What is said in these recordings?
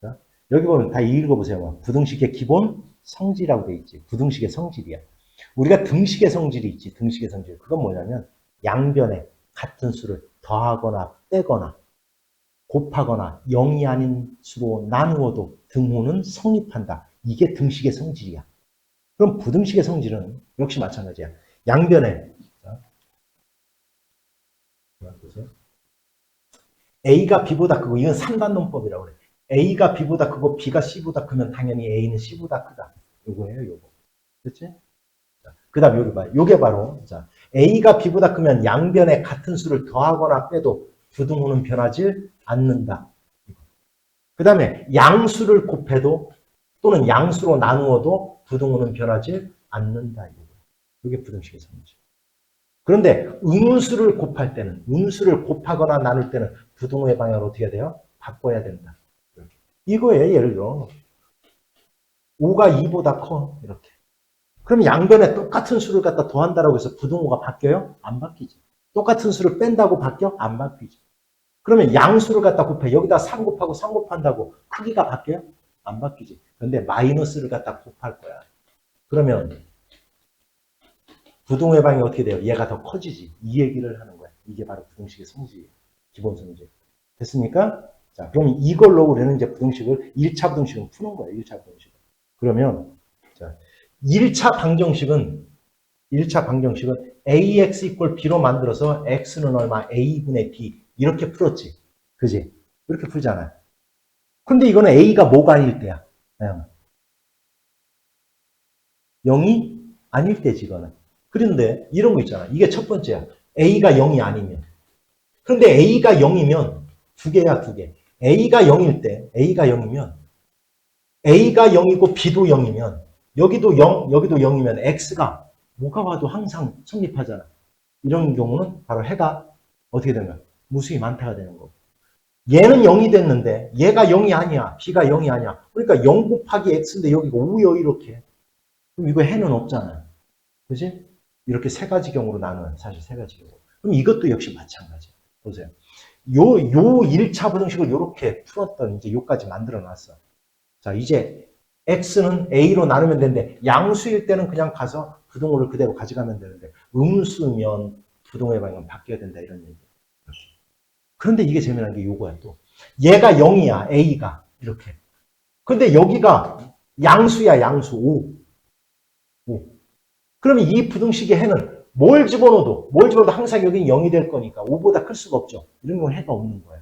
자, 여기 보면 다 읽어보세요. 뭐. 부등식의 기본 성질이라고 돼 있지. 부등식의 성질이야. 우리가 등식의 성질이 있지. 등식의 성질. 그건 뭐냐면 양변에 같은 수를 더하거나 빼거나 곱하거나 0이 아닌 수로 나누어도 등호는 성립한다. 이게 등식의 성질이야. 그럼 부등식의 성질은 역시 마찬가지야. 양변에. A가 B보다 크고 이건 3단 논법이라고 그래. A가 B보다 크고 B가 C보다 크면 당연히 A는 C보다 크다. 요거예요, 요거. 그렇지? 그 다음 여기 봐요. 요게 바로 자, A가 B보다 크면 양변에 같은 수를 더하거나 빼도 부등호는 변하지 않는다. 그 다음에 양수를 곱해도 또는 양수로 나누어도 부등호는 변하지 않는다. 이게 부등식의 성질. 그런데 음수를 곱할 때는 음수를 곱하거나 나눌 때는 부등호의 방향을 어떻게 해야 돼요? 바꿔야 된다. 이거예요. 예를 들어 5가 2보다 커 이렇게. 그럼 양변에 똑같은 수를 갖다 더한다라고 해서 부등호가 바뀌어요? 안 바뀌지. 똑같은 수를 뺀다고 바뀌어? 안 바뀌지. 그러면 양수를 갖다 곱해. 여기다 3 곱하고 3 곱한다고 크기가 바뀌어요? 안 바뀌지. 근데 마이너스를 갖다 곱할 거야. 그러면 부등호의 방이 어떻게 돼요? 얘가 더 커지지. 이 얘기를 하는 거야. 이게 바로 부등식의 성질이에요. 기본 성질. 됐습니까? 자, 그럼 이걸로 우리는 이제 부등식을 1차 부등식은 푸는 거예요. 1차 부등식. 그러면 자, 1차 방정식은 1차 방정식은 ax 이퀄 b로 만들어서 x는 얼마? a분의 b 이렇게 풀었지. 그지? 이렇게 풀잖아요. 근데 이거는 a가 뭐가 아닐 때야? 나영아. 0이 아닐 때지 이거는. 그런데 이런 거 있잖아. 이게 첫 번째야. a가 0이 아니면. 그런데 a가 0이면 두 개야 두 개. A가 0일 때 a가 0이면 a가 0이고 b도 0이면 여기도 0, 여기도 0이면 x가 뭐가 와도 항상 성립하잖아. 이런 경우는 바로 해가 어떻게 되면 무수히 많다가 되는 거고. 얘는 0이 됐는데 얘가 0이 아니야. b가 0이 아니야. 그러니까 0 곱하기 x인데 여기가 5요 이렇게. 그럼 이거 해는 없잖아요. 그지? 이렇게 세 가지 경우로 나누는 사실 세 가지 경우. 그럼 이것도 역시 마찬가지야. 보세요. 요, 요 1차 부등식을 이렇게 풀었던 이제 요까지 만들어 놨어. 자, 이제 x는 a로 나누면 되는데 양수일 때는 그냥 가서 부등호를 그대로 가져가면 되는데 음수면 부등호의 방향은 바뀌어야 된다 이런 얘기. 그런데 이게 재미난 게 요거야 또. 얘가 0이야 a가 이렇게. 근데 여기가 양수야 양수 5. 5. 그러면 이 부등식의 해는 뭘 집어넣어도 뭘 집어넣어도 항상 여기는 0이 될 거니까 5보다 클 수가 없죠. 이런 건 해가 없는 거야.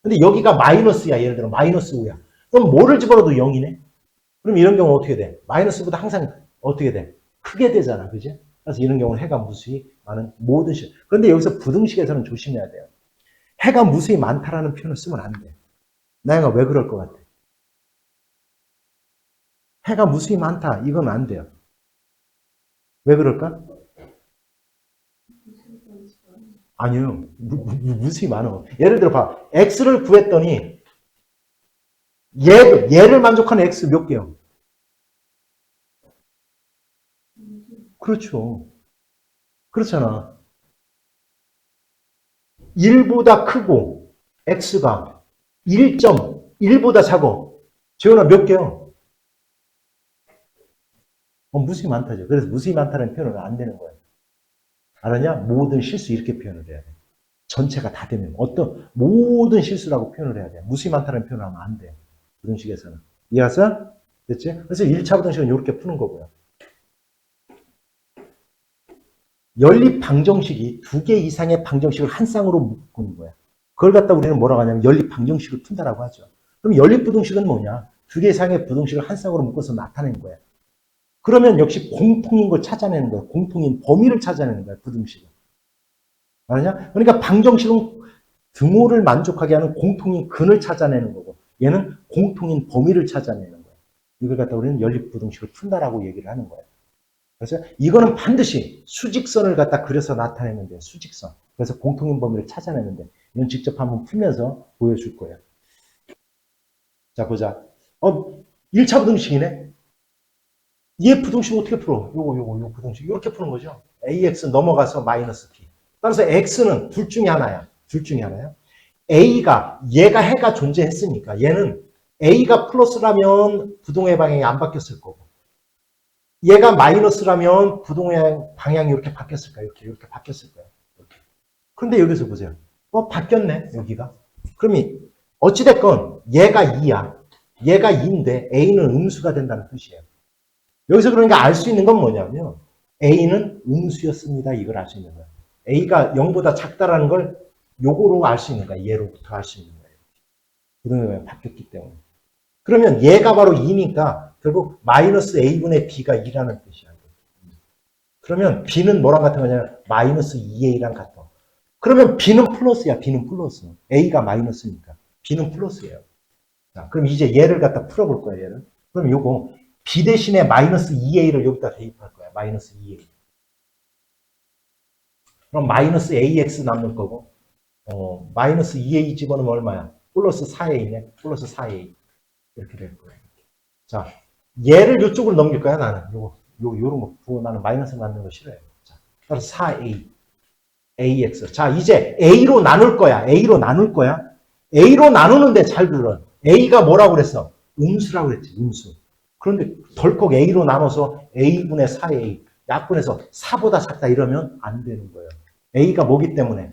근데 여기가 마이너스야 예를 들어 마이너스 5야. 그럼 뭐를 집어넣어도 0이네? 그럼 이런 경우는 어떻게 돼? 마이너스보다 항상 어떻게 돼? 크게 되잖아. 그지? 그래서 이런 경우는 해가 무수히 많은 모든 식. 그런데 여기서 부등식에서는 조심해야 돼요. 해가 무수히 많다라는 표현을 쓰면 안 돼. 나영아 왜 그럴 것 같아? 해가 무수히 많다. 이건 안 돼요. 왜 그럴까? 아니요. 무수히 많어. 예를 들어 봐. x를 구했더니 얘, 얘를 만족하는 x 몇 개요? 그렇죠. 그렇잖아. 1보다 크고 x가 1.1보다 작고 재현아 몇 개요? 어, 무수히 많다죠. 그래서 무수히 많다는 표현은 안 되는 거예요. 알았냐? 모든 실수 이렇게 표현을 해야 돼. 전체가 다 되면 어떤 모든 실수라고 표현을 해야 돼. 무수히 많다는 표현을 하면 안 돼. 부등식에서는. 이해했어? 됐지? 그래서 1차 부등식은 이렇게 푸는 거고요. 연립 방정식이 두 개 이상의 방정식을 한 쌍으로 묶는 거야. 그걸 갖다 우리는 뭐라고 하냐면 연립 방정식을 푼다라고 하죠. 그럼 연립 부등식은 뭐냐? 두 개 이상의 부등식을 한 쌍으로 묶어서 나타내는 거야. 그러면 역시 공통인 걸 찾아내는 거야. 공통인 범위를 찾아내는 거야. 부등식은. 알았냐? 그러니까 방정식은 등호를 만족하게 하는 공통인 근을 찾아내는 거고 얘는 공통인 범위를 찾아내는 거야. 이걸 갖다 우리는 연립 부등식을 푼다라고 얘기를 하는 거야. 그래서 이거는 반드시 수직선을 갖다 그려서 나타내면 돼요. 수직선. 그래서 공통인 범위를 찾아내는데 이건 직접 한번 풀면서 보여줄 거예요. 자 보자. 어 1차 부등식이네. 얘 부등식 어떻게 풀어? 요거 요거 요 부등식 이렇게 푸는 거죠. ax 넘어가서 마이너스 b. 따라서 x는 둘 중에 하나야. 둘 중에 하나야. a가 얘가 해가 존재했으니까 얘는 A가 플러스라면 부동의 방향이 안 바뀌었을 거고 얘가 마이너스라면 부동의 방향이 이렇게 바뀌었을까? 이렇게 이렇게 바뀌었을 거예요. 이렇게. 그런데 여기서 보세요. 어 바뀌었네 여기가. 그러면 어찌됐건 얘가 2야. 얘가 2인데 A는 음수가 된다는 뜻이에요. 여기서 그러니까 알 수 있는 건 뭐냐면 A는 음수였습니다. 이걸 알 수 있는 거예요. A가 0보다 작다라는 걸 요거로 알 수 있는 거야. 얘로부터 알 수 있는 거예요. 방향이 바뀌었기 때문에. 그러면 얘가 바로 2니까 결국 마이너스 a분의 b가 2라는 뜻이야. 그러면 b는 뭐랑 같은 거냐면 마이너스 2a랑 같아. 그러면 b는 플러스야. b는 플러스. a가 마이너스니까 b는 플러스예요. 자, 그럼 이제 얘를 갖다 풀어볼 거야. 얘를. 그럼 요거 b 대신에 마이너스 2a를 여기다 대입할 거야. 마이너스 2a. 그럼 마이너스 ax 남는 거고 어, 마이너스 2a 집어넣으면 얼마야? 플러스 4a네. 플러스 4a. 이렇게 될 거예요. 자, 얘를 이쪽으로 넘길 거야, 나는. 요거, 요, 요런 거 부어 나는 마이너스 맞는 거 싫어요. 자, 따라서 4a. ax. 자, 이제 a로 나눌 거야. a로 나눌 거야. a로 나누는데 잘 들어. a가 뭐라고 그랬어? 음수라고 그랬지, 음수. 그런데 덜컥 a로 나눠서 a분의 4a. 약분해서 4보다 작다 이러면 안 되는 거예요. a가 뭐기 때문에?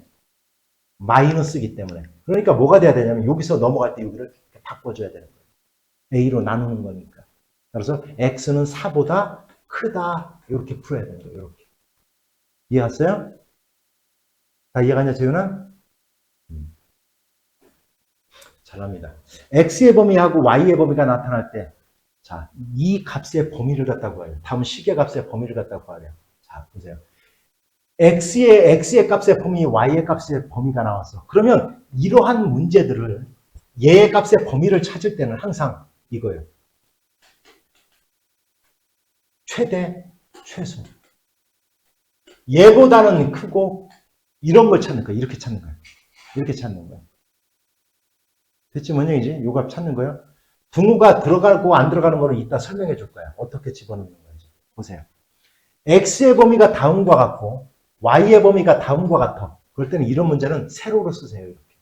마이너스기 때문에. 그러니까 뭐가 돼야 되냐면 여기서 넘어갈 때 여기를 바꿔줘야 되는 거예요. a로 나누는 거니까. 그래서 x는 4보다 크다. 이렇게 풀어야 되는 거예요. 이렇게. 이해했어요? 다 이해가냐, 재윤아? 음. 잘합니다. x의 범위하고 y의 범위가 나타날 때, 자, 이 값의 범위를 갖다 구해요. 다음 식의 값의 범위를 갖다 구하래요. 자, 보세요. x의, x의 값의 범위, y의 값의 범위가 나왔어. 그러면 이러한 문제들을 얘의 값의 범위를 찾을 때는 항상 이거예요. 최대, 최소. 얘보다는 크고 이런 걸 찾는 거예요. 이렇게 찾는 거예요. 이렇게 찾는 거예요. 대체 뭔 얘기지? 요 값 찾는 거예요. 분모가 들어가고 안 들어가는 거를 이따 설명해 줄 거야. 어떻게 집어넣는 건지. 보세요. x의 범위가 다음과 같고 y의 범위가 다음과 같아. 그럴 때는 이런 문제는 세로로 쓰세요. 이렇게.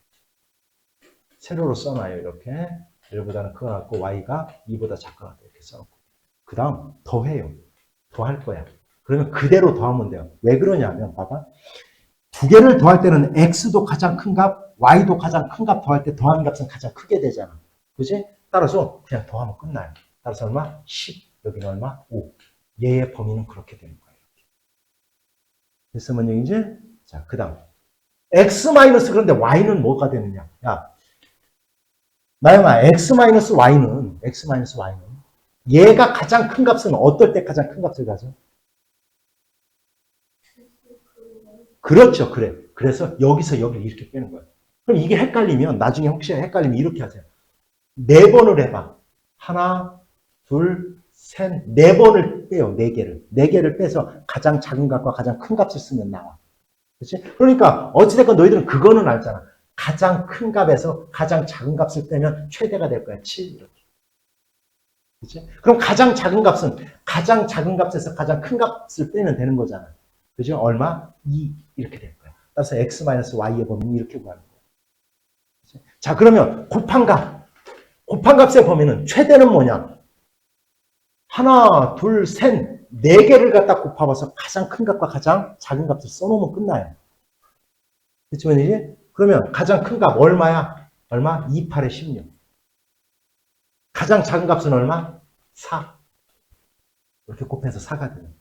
세로로 써놔요. 이렇게. 1보다는 크가 같고 y가 2보다 작거나 이렇게 써놓고 그 다음 더해요. 더할 거야. 그러면 그대로 더하면 돼요. 왜 그러냐면 봐봐. 두 개를 더할 때는 x도 가장 큰 값, y도 가장 큰 값 더할 때 더한 값은 가장 크게 되잖아. 그지? 따라서 그냥 더하면 끝나요. 따라서 얼마? 10. 여기는 얼마? 5. 얘의 범위는 그렇게 되는 거예요. 됐어, 뭔 얘기인지? 자, 그 다음. x 마이너스 그런데 y는 뭐가 되느냐? 야, 나영아, x-y는, x-y는, 얘가 가장 큰 값은 어떨 때 가장 큰 값을 가져? 그렇죠, 그래. 그래서 여기서 여기를 이렇게 빼는 거야. 그럼 이게 헷갈리면, 나중에 혹시 헷갈리면 이렇게 하세요. 네 번을 해봐. 하나, 둘, 셋, 네 번을 빼요, 네 개를. 네 개를 빼서 가장 작은 값과 가장 큰 값을 쓰면 나와. 그렇지? 그러니까, 어찌됐건 너희들은 그거는 알잖아. 가장 큰 값에서 가장 작은 값을 빼면 최대가 될 거야. 7 이렇게. 그치? 그럼 가장 작은 값은 가장 작은 값에서 가장 큰 값을 빼면 되는 거잖아. 그죠? 얼마? 2 이렇게 될 거야. 따라서 x-y의 범위는 이렇게 구하는 거야. 그치? 자, 그러면 곱한 값. 곱한 값의 범위는 최대는 뭐냐? 하나, 둘, 셋, 네 개를 갖다 곱하면서 가장 큰 값과 가장 작은 값을 써놓으면 끝나요. 그렇지만 이제 그러면 가장 큰 값 얼마야? 얼마? 2, 8에 16. 가장 작은 값은 얼마? 4. 이렇게 곱해서 4가 되는.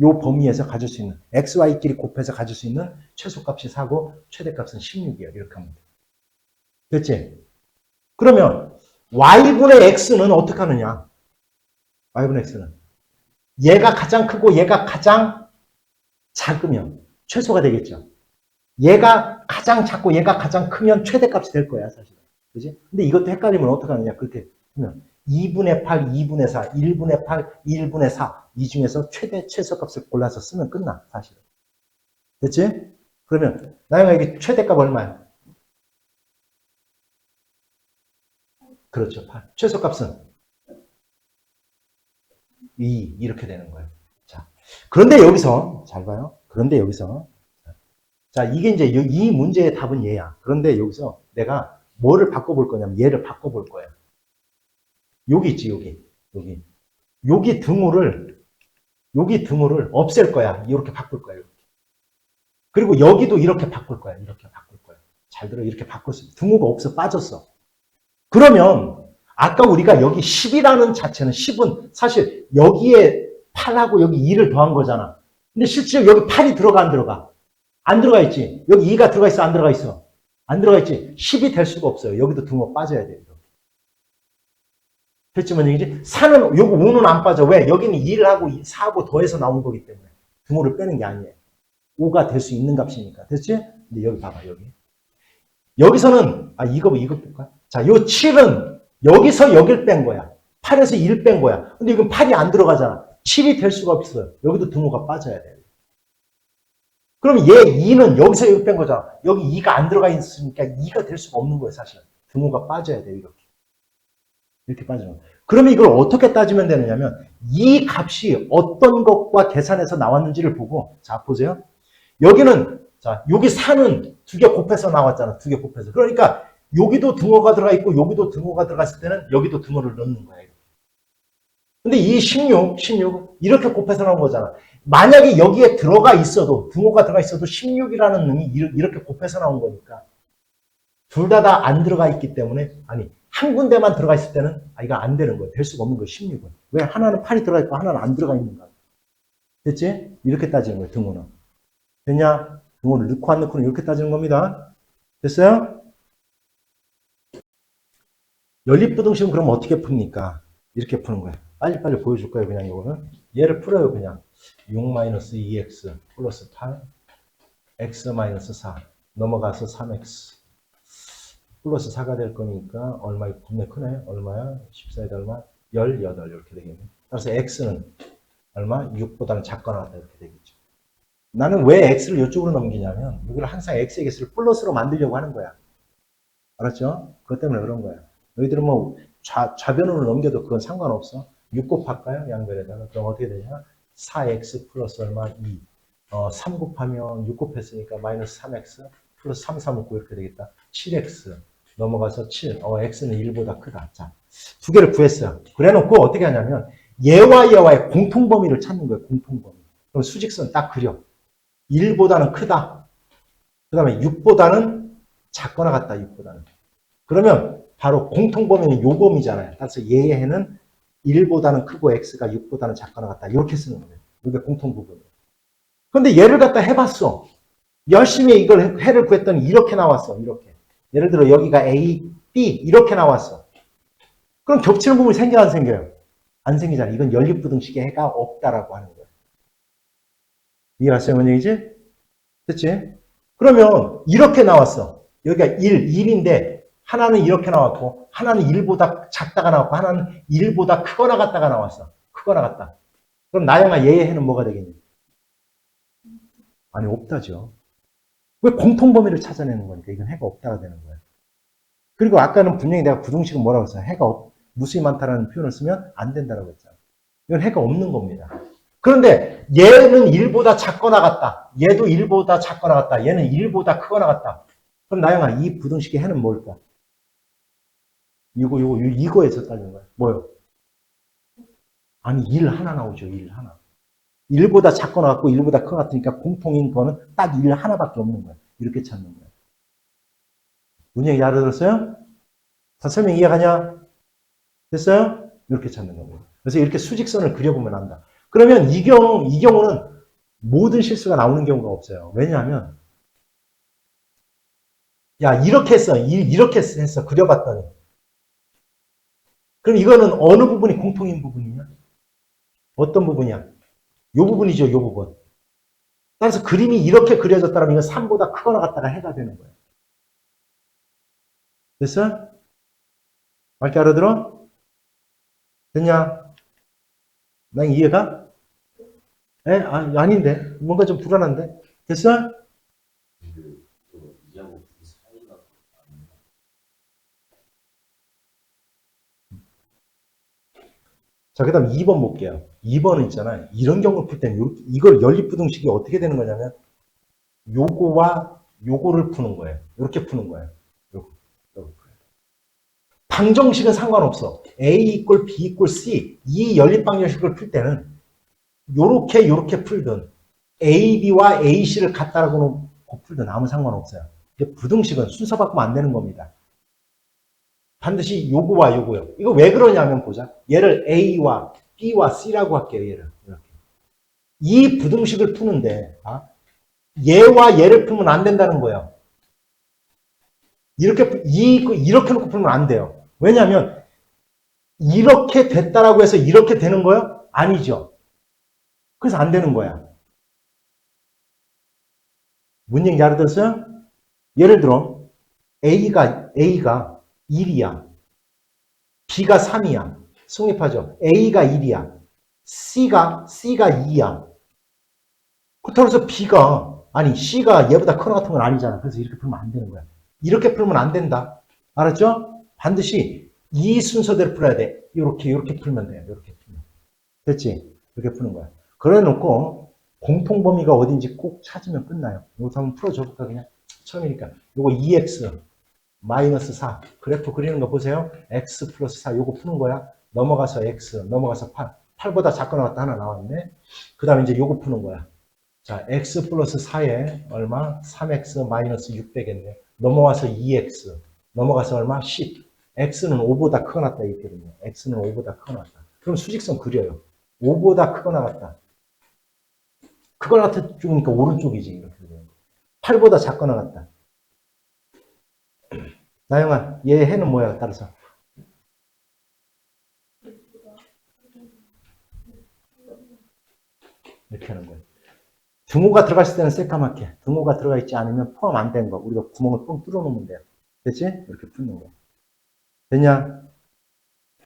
요 범위에서 가질 수 있는 x, y끼리 곱해서 가질 수 있는 최소값이 4고 최대값은 16이에요. 이렇게 하면 돼. 됐지? 그러면 y분의 x는 어떻게 하느냐? y분의 x는 얘가 가장 크고 얘가 가장 작으면 최소가 되겠죠. 얘가 가장 작고 얘가 가장 크면 최대값이 될 거야, 사실. 그지? 근데 이것도 헷갈리면 어떻게 하느냐, 그렇게 하면. 2분의 8, 2분의 4, 1분의 8, 1분의 4. 이 중에서 최대 최소값을 골라서 쓰면 끝나, 사실. 됐지? 그러면, 나영아, 이게 최대값 얼마야? 그렇죠, 8. 최소값은? 2. 이렇게 되는 거예요. 자. 그런데 여기서, 잘 봐요. 그런데 여기서, 자, 이게 이제 이 문제의 답은 얘야. 그런데 여기서 내가 뭐를 바꿔볼 거냐면 얘를 바꿔볼 거야. 여기 있지, 여기. 여기. 여기 등호를, 여기 등호를 없앨 거야. 이렇게 바꿀 거야. 이렇게. 그리고 여기도 이렇게 바꿀 거야. 이렇게 바꿀 거야. 잘 들어. 이렇게 바꿨어. 등호가 없어. 빠졌어. 그러면, 아까 우리가 여기 10이라는 자체는 10은 사실 여기에 8하고 여기 2를 더한 거잖아. 근데 실제로 여기 8이 들어가, 안 들어가? 안 들어가 있지. 여기 2가 들어가 있어, 안 들어가 있어? 안 들어가 있지. 10이 될 수가 없어요. 여기도 등호 빠져야 돼요. 됐지만 얘기지? 4는, 요거 5는 안 빠져. 왜? 여기는 2를 하고 4하고 더해서 나온 거기 때문에. 등호를 빼는 게 아니에요. 5가 될 수 있는 값이니까. 됐지? 근데 여기 봐봐, 여기. 여기서는, 아, 이거, 이거 볼까? 자, 요 7은 여기서 여길 뺀 거야. 8에서 1 뺀 거야. 근데 이건 8이 안 들어가잖아. 7이 될 수가 없어요. 여기도 등호가 빠져야 돼요. 그럼 얘 2는 여기서 여기 뺀 거잖아. 여기 2가 안 들어가 있으니까 2가 될 수가 없는 거예요, 사실. 등호가 빠져야 돼요, 이렇게. 이렇게 거예요. 그러면 이걸 어떻게 따지면 되느냐면, 이 값이 어떤 것과 계산해서 나왔는지를 보고, 자, 보세요. 여기는, 자, 여기 4는 두 개 곱해서 나왔잖아. 두 개 곱해서. 그러니까, 여기도 등호가 들어가 있고, 여기도 등호가 들어갔을 때는 여기도 등호를 넣는. 이렇게. 근데 이 16, 16, 이렇게 곱해서 나온 거잖아. 만약에 여기에 들어가 있어도, 등호가 들어가 있어도 16이라는 놈이 이렇게 곱해서 나온 거니까, 둘 다 다 안 들어가 있기 때문에, 아니, 한 군데만 들어가 있을 때는, 아, 이거 안 되는 거예요. 될 수가 없는 거예요, 16은. 왜? 하나는 8이 들어가 있고, 하나는 안 들어가 있는 거야. 됐지? 이렇게 따지는 거예요, 등호는. 됐냐? 등호를 넣고 안 넣고는 이렇게 따지는 겁니다. 됐어요? 연립부등식은 그럼 어떻게 풉니까? 이렇게 푸는 거예요. 빨리빨리 보여줄 거예요, 그냥 이거는. 얘를 풀어요, 그냥. 6-2x 플러스 8, x 4 넘어가서 3x 플러스 4가 될 거니까 얼마 겁내 크네 얼마야 14에다 얼마 18 이렇게 되겠네 따라서 x는 얼마 6보다는 작거나 같다 이렇게 되겠죠 나는 왜 x를 이쪽으로 넘기냐면 여기를 항상 x의 개수를 플러스로 만들려고 하는 거야 알았죠? 그것 때문에 그런 거야 너희들은 뭐 좌, 좌변으로 넘겨도 그건 상관없어 6 곱할까요? 양변에다가 그럼 어떻게 되냐 4x 플러스 얼마? 2. 어, 3 곱하면 6 곱했으니까 마이너스 3x 플러스 3, 3, 5 이렇게 되겠다. 7x 넘어가서 7. 어, x는 1보다 크다. 자, 두 개를 구했어요. 그래 놓고 어떻게 하냐면 얘와 얘와의 공통 범위를 찾는 거예요. 공통 범위. 그럼 수직선 딱 그려. 1보다는 크다. 그 다음에 6보다는 작거나 같다. 6보다는. 그러면 바로 공통범위는 요 범위잖아요. 따라서 얘는 1보다는 크고 x가 6보다는 작거나 같다. 이렇게 쓰는 거예요. 이게 공통 부분이에요. 근데 얘를 갖다 해봤어. 열심히 이걸 해를 구했더니 이렇게 나왔어. 이렇게. 예를 들어 여기가 A, B 이렇게 나왔어. 그럼 겹치는 부분이 생겨 안 생겨요? 안 생기잖아. 이건 연립부등식의 해가 없다라고 하는 거예요. 이해갔어요? 뭔 얘기지? 됐지? 그러면 이렇게 나왔어. 여기가 1, 1인데 하나는 이렇게 나왔고 하나는 1보다 작다가 나왔고 하나는 1보다 크거나 같다가 나왔어. 크거나 같다. 그럼 나영아 얘의 해는 뭐가 되겠니? 아니 없다죠. 왜 공통 범위를 찾아내는 거니까 이건 해가 없다가 되는 거예요. 그리고 아까는 분명히 내가 부등식은 뭐라고 했어요? 해가 없, 무수히 많다라는 표현을 쓰면 안 된다라고 했잖아. 이건 해가 없는 겁니다. 그런데 얘는 1보다 작거나 같다. 얘도 1보다 작거나 같다. 얘는 1보다 크거나 같다. 그럼 나영아 이 부등식의 해는 뭘까? 이거, 이거, 이거에서 따지는 거야. 뭐요? 아니, 1 하나 나오죠, 1 하나. 1보다 작거나 같고 1보다 커 같으니까 공통인 거는 딱1 하나밖에 없는 거야. 이렇게 찾는 거야. 문제이 알아들었어요? 다 설명 이해가냐? 됐어요? 이렇게 찾는 겁니다. 그래서 이렇게 수직선을 그려보면 안다. 그러면 이 경우, 이 경우는 모든 실수가 나오는 경우가 없어요. 왜냐하면, 야, 이렇게 했어. 이렇게 했어. 그려봤더니. 그럼 이거는 어느 부분이 공통인 부분이냐? 어떤 부분이야? 요 부분이죠, 요 부분. 따라서 그림이 이렇게 그려졌다면 이건 3보다 크거나 같다가 해가 되는 거예요. 됐어? 말게 알아들어? 됐냐? 난 이해가? 에? 아, 아닌데. 뭔가 좀 불안한데. 됐어? 자, 그 다음 2번 볼게요. 2번은 있잖아요. 이런 경우를 풀 때는 요- 이걸 연립부등식이 어떻게 되는 거냐면 요거와 요거를 푸는 거예요. 이렇게 푸는 거예요. 요거, 요거. 방정식은 상관없어. A 이꼴 B 이꼴 C 이 연립방정식을 풀 때는 요렇게 요렇게 풀든 A, B와 A, C를 갖다라고 놓고 풀든 아무 상관없어요. 근데 부등식은 순서 바꾸면 안 되는 겁니다. 반드시 요거와 요거요. 이거 왜 그러냐면 보자. 얘를 A와 B와 C라고 할게요. 얘를 이렇게. 이 부등식을 푸는데 아, 얘와 얘를 풀면 안 된다는 거예요. 이렇게 푸- 이 이렇게 놓고 풀면 안 돼요. 왜냐하면 이렇게 됐다라고 해서 이렇게 되는 거요? 아니죠. 그래서 안 되는 거야. 뭔 얘기인지 알아들었어요? 예를 들어 A가 A가 1이야. B가 3이야. 성립하죠. A가 1이야. C가 C가 2야. 그렇다고 해서 B가 아니 C가 얘보다 커 같은 건 아니잖아. 그래서 이렇게 풀면 안 되는 거야. 이렇게 풀면 안 된다. 알았죠? 반드시 이 순서대로 풀어야 돼. 이렇게 이렇게 풀면 돼요. 이렇게 풀면. 됐지? 이렇게 푸는 거야. 그래 놓고 공통 범위가 어딘지 꼭 찾으면 끝나요. 이거 한번 풀어줘 볼까 그냥 처음이니까. 요거 2x 마이너스 4 그래프 그리는 거 보세요. x 플러스 4 요거 푸는 거야. 넘어가서 x 넘어가서 8 8보다 작거나 같다 하나 나왔네. 그 다음에 이제 요거 푸는 거야. 자 x 플러스 4에 얼마? 3x 마이너스 600겠네. 넘어와서 2x 넘어가서 얼마? 10 x는 5보다 크거나 같다 이렇게든요. x는 5보다 크거나 같다. 그럼 수직선 그려요. 5보다 크거나 같다. 크거나 같은 쪽이니까 오른쪽이지 이렇게 되는 거. 8보다 작거나 같다. 나영아, 얘 해는 뭐야? 따라서. 이렇게 하는 거예요. 등호가 들어갔을 때는 새까맣게, 등호가 들어가 있지 않으면 포함 안 된 거. 우리가 구멍을 뻥 뚫어 놓으면 돼요. 됐지? 이렇게 푸는 거. 됐냐?